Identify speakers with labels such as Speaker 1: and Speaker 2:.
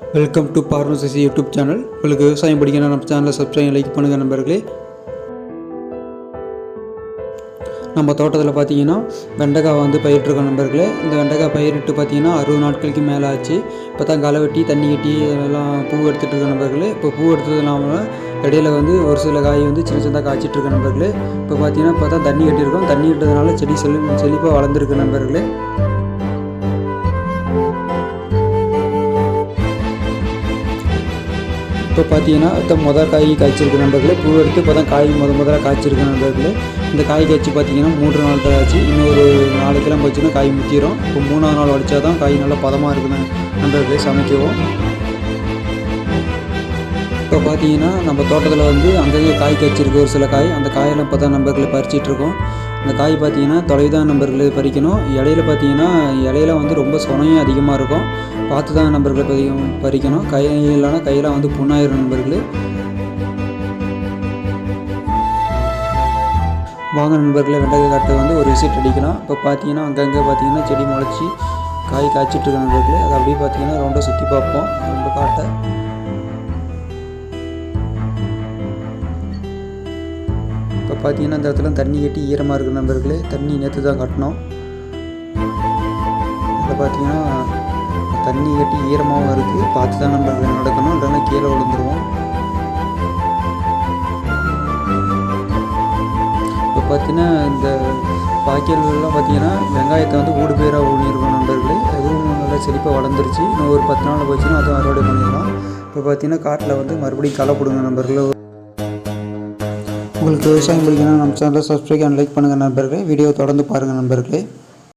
Speaker 1: Welcome to பார்மசிசி YouTube channel உங்களுக்கு விவசாயம் பிடிக்கணும் நம்ம சேனலை சப்ஸ்கிரைப் லைக் பண்ணுங்கள் நண்பர்களே. நம்ம தோட்டத்தில் பார்த்தீங்கன்னா வெண்டைக்காய் வந்து பயிரிட்டுருக்கோம் நண்பர்களே. இந்த வெண்டைக்காய் பயிரிட்டு பார்த்தீங்கன்னா அறுபது நாட்களுக்கு மேலே ஆச்சு இப்போ தான் களை வெட்டி தண்ணி கட்டி அதெல்லாம் பூ எடுத்துகிட்டு இருக்க நண்பர்களே. இப்போ பூ எடுத்தது இல்லாமல் இடையில வந்து ஒரு சில காய் வந்து சின்ன சின்னதாக காய்ச்சிட்டு இருக்க நண்பர்களே. இப்போ பார்த்தீங்கன்னா இப்போ தான் தண்ணி கட்டியிருக்கோம். தண்ணி கட்டுறதுனால செடி செழி செழிப்பாக வளர்ந்துருக்கு நண்பர்களே. இப்போ பார்த்தீங்கன்னா இப்போ மொதல் காய் காய்ச்சிருக்கு நண்பர்களே பூ எடுத்து இப்போ தான் காய் முத முதல்ல காய்ச்சிருக்கு நண்பர்களே இந்த காய் காய்ச்சி பார்த்தீங்கன்னா மூன்று நாள் காய்ச்சி ஆச்சு. இன்னும் ஒரு நாளைக்கெல்லாம் போச்சுன்னா காய் முத்திரும். இப்போ மூணாவது நாள் வடிச்சா தான் காய் நல்லா பதமாக இருக்குன்னு நண்பர்களே சமைக்கவும். இப்போ பார்த்தீங்கன்னா நம்ம தோட்டத்தில் வந்து அங்கங்கே காய் காய்ச்சிருக்கு ஒரு சில காய் அந்த காயெல்லாம் இப்போ தான் நண்பர்களை பறிச்சிட்ருக்கோம் இந்த காய் பார்த்தீங்கன்னா தொலைதான் நண்பர்களை பறிக்கணும். இடையில பார்த்தீங்கன்னா இலையில வந்து ரொம்ப சொனையும் அதிகமாக இருக்கும். பார்த்து தான் நம்பர்களை பறி பறிக்கணும். கை இல்லைன்னா வந்து புண்ணாயிரம் நண்பர்கள். வாங்க நண்பர்களை வெண்டைக்காய் காட்டை வந்து ஒரு விசிட் அடிக்கலாம். இப்போ பார்த்தீங்கன்னா அங்கங்கே பார்த்தீங்கன்னா செடி முளைச்சி காய் காய்ச்சிட்டு இருக்க நண்பர்களே. அது அப்படியே பார்த்தீங்கன்னா ரவுண்டாக சுற்றி பார்ப்போம். நம்ம காட்டை. இப்போ பார்த்தீங்கன்னா இந்த இடத்துல தண்ணி கட்டி ஈரமாக இருக்குது நண்பர்களே தண்ணி நேற்று தான் கட்டணும் இதில் பார்த்தீங்கன்னா தண்ணி கட்டி ஈரமாகவும் இருக்குது பார்த்து தான் நண்பர்கள் நடக்கணும். இல்லைன்னா கீழே விழுந்துருவோம். இப்போ பார்த்தீங்கன்னா இந்த பாக்கியல்லாம் பார்த்தீங்கன்னா வெங்காயத்தை வந்து ஊடு பேராக ஊனியிருக்கோம் நண்பர்களே. அதுவும் நல்லா செழிப்பாக வளர்ந்துருச்சு. இன்னும் ஒரு பத்து நாள் போச்சுன்னா அதுவும் அறுவடை பண்ணிடலாம். இப்போ பார்த்தீங்கன்னா காட்டில் வந்து மறுபடியும் களை போடுங்க நண்பர்களே. உங்களுக்கு விவசாயம் பிடிக்கணும் நம்ம சேனலை சப்ஸ்கிரைப் அண்ட் லைக் பண்ணுங்கள் நண்பர்களே. வீடியோ தொடர்ந்து பாருங்கள் நண்பர்களே.